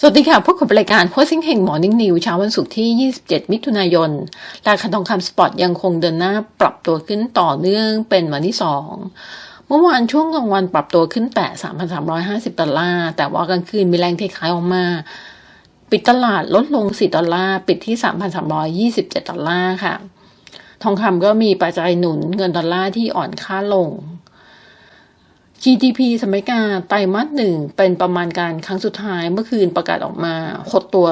สวัสดีค่ะ พบกับรายการโพสิ่งเฮงมอร์นิ่งนิวเช้าวันศุกร์ที่ 27 มิถุนายน ราคาทองคำสปอตยังคงเดินหน้าปรับตัวขึ้นต่อเนื่องเป็นวันที่ 2 เมื่อวานช่วงกลางวันปรับตัวขึ้นแต่3,350 ดอลลาร์ แต่ว่ากลางคืนมีแรงเทขายออกมา ปิดตลาดลดลง 4 ดอลลาร์ ปิดที่ 3,327 ดอลลาร์ค่ะ ทองคำก็มีปัจจัยหนุนเงินดอลลาร์ที่อ่อนค่าลง GDP สหรัฐอเมริกาไตรมาสหนึ่งเป็นประมาณการครั้งสุดท้ายเมื่อคืนประกาศออกมาหดตัว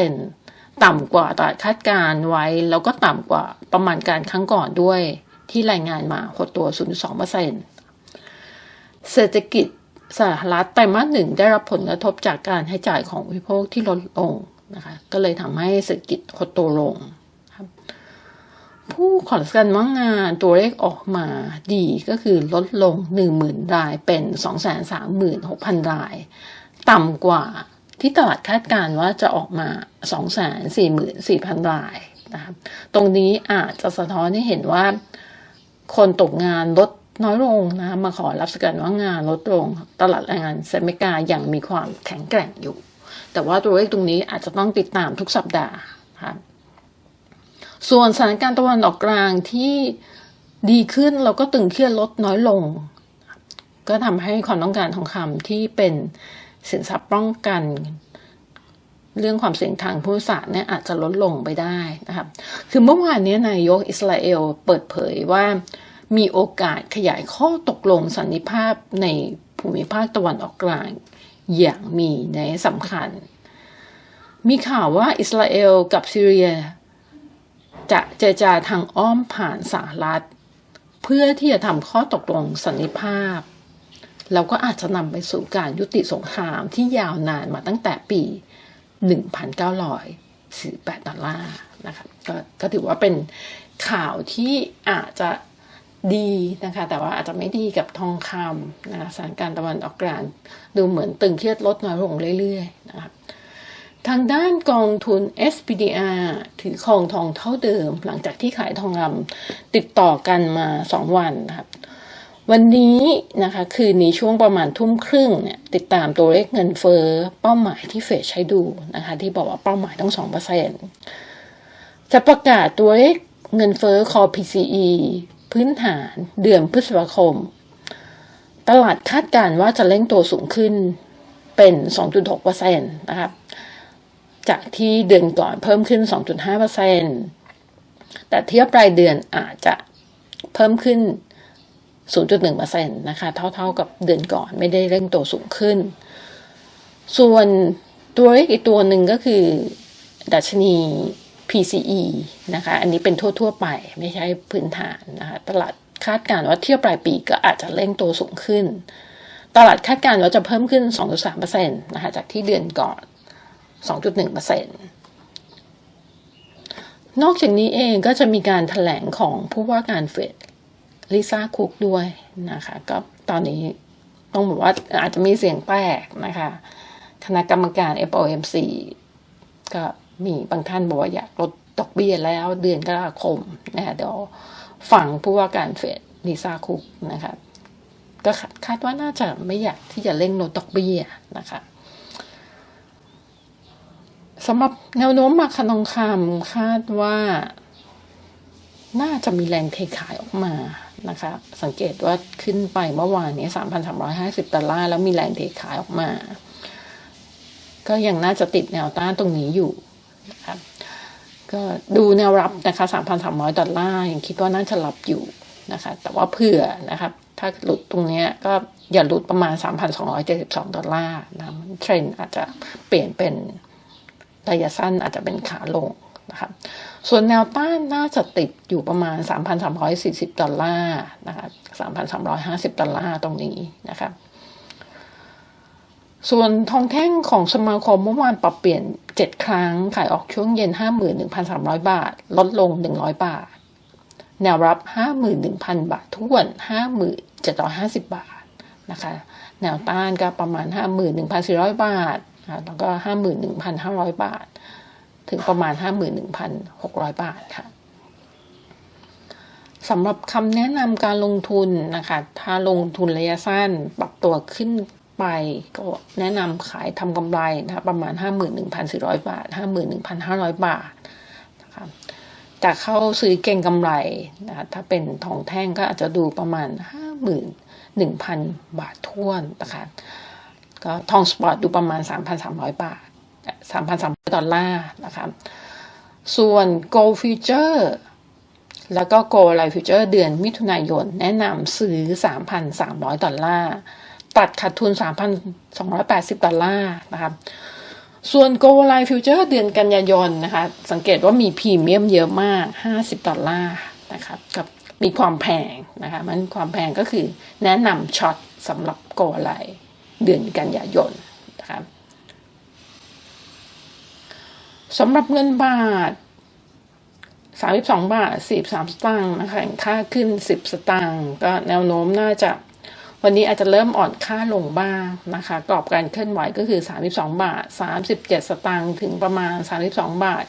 0.5%ต่ำกว่าตลาดคาดการไว้ แล้วก็ต่ำกว่าประมาณการครั้งก่อนด้วย ที่รายงานมาหดตัว 0.2%เศรษฐกิจสหรัฐไตรมาสหนึ่งได้รับผลกระทบจากการให้จ่ายของบริโภคที่ลดลงนะคะ ก็เลยทำให้เศรษฐกิจหดตัวลง ผู้ขอรับการว่างงานตัวเลขออกมาดีก็คือลดลง 10,000 รายเป็น 236,000 ราย ต่ำกว่าที่ตลาดคาดการณ์ว่าจะออกมา 244,000 รายนะครับตรงนี้อาจจะสะท้อนให้เห็นว่า คนตกงานลดน้อยลงนะ มาขอรับสการว่างงานลดลง ตลาดแรงงานสหรัฐอเมริกาอยังมีความแข็งแกร่งอยู่ แต่ว่าตัวเลขตรงนี้อาจจะต้องติดตามทุกสัปดาห์ครับ ส่วนสถานการณ์ตะวันออกกลางที่ดีขึ้นเราก็ตึงเครียดลดน้อยลง ก็ทำให้ความต้องการทองคำที่เป็นสินทรัพย์ป้องกัน เรื่องความเสี่ยงทางภูมิศาสตร์เนี่ยอาจจะลดลงไปได้นะครับคือเมื่อวานนี้นายกอิสราเอลเปิดเผยว่ามีโอกาสขยายข้อตกลงสันนิภาพในภูมิภาคตะวันออกกลาง อย่างมีในสำคัญ มีข่าวว่าอิสราเอลกับซีเรีย จะเจรจาทางอ้อมผ่านสหรัฐ เพื่อที่จะทำข้อตกลงสันนิภาพ แล้วก็อาจจะนำไปสู่การยุติสงครามที่ยาวนานมาตั้งแต่ปี 1948 ดอลลาร์นะคะกก็ถือว่าเป็นข่าวที่อาจจะดีนะคะ แต่ว่าอาจจะไม่ดีกับทองคำนะคะสถานการณ์ตะวันออกกลางดูเหมือนตึงเครียดลดน้อยลงเรื่อยๆนะคะ ทางด้านกองทุน SPDR ถือครองทองเท่าเดิม หลังจากที่ขายทองคำติดต่อกันมาสองวันนะครับ วันนี้นะคะ คืนนี้ช่วงประมาณทุ่มครึ่งเนี่ยติดตามตัวเลขเงินเฟ้อเป้าหมายที่เฟดใช้ดูนะคะ ที่บอกว่าเป้าหมายต้องสองเปอร์เซ็นจะประกาศตัวเลขเงินเฟ้อ core PCE พื้นฐานเดือนพฤษภาคม ตลาดคาดการณ์ว่าจะเร่งตัวสูงขึ้นเป็น 2.6%นะครับ จากที่เดือนก่อนเพิ่มขึ้น 2.5%แต่เทียบรายเดือนอาจจะเพิ่มขึ้น 0.1%นะคะ เท่าๆกับเดือนก่อนไม่ได้เร่งตัวสูงขึ้น ส่วนตัวเลขอีกตัวหนึ่งก็คือ ดัชนี PCE นะคะ อันนี้เป็นทั่วๆไปไม่ใช่พื้นฐานนะคะตลาดคาดการณ์ว่าเทียบปลายปีก็อาจจะเร่งตัวสูงขึ้น ตลาดคาดการณ์ว่าจะเพิ่มขึ้น 2.3%นะคะจากที่เดือนก่อน 2.1%นอกจากนี้เองก็จะมีการถแถลงของผู้ว่าการเฟดลิซ่าคุกด้วยนะคะ ก็ตอนนี้ต้องบอกว่าอาจจะมีเสียงแตกนะคะ คณะกรรมการ FOMC ก็มีบางท่านบอกว่าอยากลดดอกเบี้ยแล้วเดือนกรกฎาคมนะคะเดี๋ยวฝั่งผู้ว่าการเฟดลิซ่าคุกนะคะก็คาดว่าน่าจะไม่อยากที่จะเร่งลดดอกเบี้ยนะคะ สำหรับแนวโน้มมาคานองคำคาดว่าน่าจะมีแรงเทขายออกมานะคะ สังเกตว่าขึ้นไปเมื่อวานนี้ 3,350ดอลลาร์แล้วมีแรงเทขายออกมา ก็ยังน่าจะติดแนวต้านตรงนี้อยู่นะคะก็ดูแนวรับนะคะ 3,300 ดอลลาร์ยังคิดว่าน่าจะรับอยู่นะคะ แต่ว่าเผื่อนะคะถ้าหลุดตรงนี้ก็อย่าหลุดประมาณ 3,272 ดอลลาร์นะเทรนอาจจะเปลี่ยนเป็น ระยะสั้นอาจจะเป็นขาลงนะคะส่วนแนวต้านน่าจะติดอยู่ประมาณ 3,340 ดอลลาร์นะคะ3,350 ดอลลาร์ตรงนี้นะคะส่วนทองแท่งของสมาคมเมื่อวานปรับเปลี่ยน 7 ครั้ง ขายออกช่วงเย็น 51,300 บาท ลดลง 100 บาท แนวรับ 51,000 บาททวน 5750 บาทนะคะ แนวต้านก็ประมาณ 51,400 บาท แล้วก็ห้าหมื่นหนึ่งพันห้าร้อยบาท ถึงประมาณห้าหมื่นหนึ่งพันหกร้อยบาทค่ะสำหรับคำแนะนำการลงทุนนะคะ ถ้าลงทุนระยะสั้นปรับตัวขึ้นไปก็แนะนำขายทำกำไรนะคะประมาณ 51,400 บาท 51,500 บาทนะคะแต่เข้าซื้อเก่งกำไรนะคะถ้าเป็นทองแท่งก็อาจจะดูประมาณ 51,000 บาทท้วนนะคะ ก็ทองสปอร์ตดูประมาณ 3,300 บาท 3,300 ดอลลาร์นะคะส่วน gold future แล้วก็ Go Life Future เดือนมิถุนายน แนะนำซื้อ 3,300 ดอลลาร์ ตัดขาดทุน 3,280 ดอลลาร์นะครับส่วน Go Life Future เดือนกันยายนนะคะ สังเกตว่ามีพรีเมียมเยอะมาก 50 ดอลลาร์นะครับกับมีความแพงนะคะ มันความแพงก็คือแนะนำช็อตสำหรับ Go Life เดือนกันยายนนะครับสำหรับเงินบาทสามสิบสองบาทสี่สามสตางค์นะคะค่าขึ้นสิบสตางค์ก็แนวโน้มน่าจะวันนี้อาจจะเริ่มอ่อนค่าลงบ้างนะคะกรอบการเคลื่อนไหวก็คือ 32 บาท 37 สตางค์ถึงประมาณ 32 บาท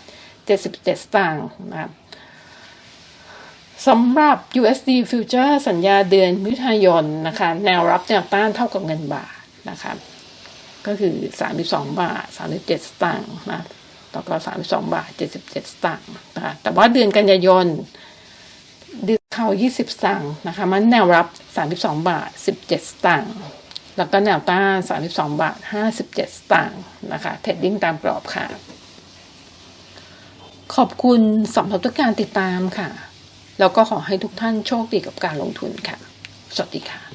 77 สตางค์นะครับสำหรับ USD Future สัญญาเดือนมิถุนายนนะคะ แนวรับแนวต้านเท่ากับเงินบาท นะคะก็คือ 32 บาท 37 สตางค์นะแล้วก็ 32 บาท 77 สตางค์นะคะแต่ว่าเดือนกันยายนเดือนเข้า 20 สตางค์นะคะ มันแนวรับ 32 บาท 17 สตางค์แล้วก็แนวต้าน 32 บาท 57 สตางค์นะคะเทรดดิ้งตามกรอบค่ะ ขอบคุณสำหรับทุกการติดตามค่ะ แล้วก็ขอให้ทุกท่านโชคดีกับการลงทุนค่ะ สวัสดีค่ะ